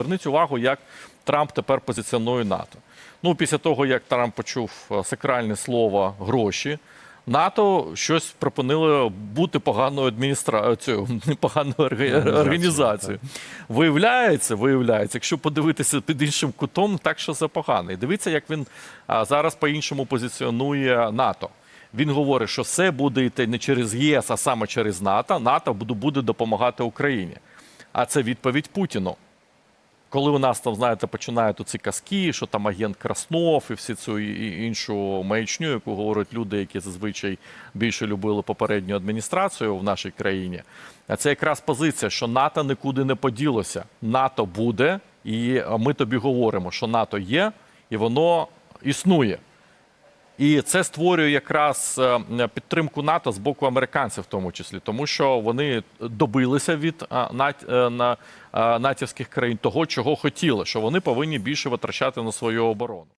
Зверніть увагу, як Трамп тепер позиціонує НАТО. Ну, після того, як Трамп почув е, сакральне слово гроші, НАТО щось припинило бути поганою адміністрацією, непоганою організацією. Виявляється, виявляється, якщо подивитися під іншим кутом, так що це погано. І дивіться, як він зараз по-іншому позиціонує НАТО. Він говорить, що все буде йти не через ЄС, а саме через НАТО. НАТО буде допомагати Україні. А це відповідь Путіну. Коли у нас там, знаєте, починають оці казки, що там агент Краснов і всі цю іншу маячню, яку говорять люди, які зазвичай більше любили попередню адміністрацію в нашій країні. А це якраз позиція, що НАТО нікуди не поділося. НАТО буде, і ми тобі говоримо, що НАТО є, і воно існує. І це створює якраз е, підтримку НАТО з боку американців, в тому числі, тому що вони добилися від е, е, натівських країн того, чого хотіли, що вони повинні більше витрачати на свою оборону.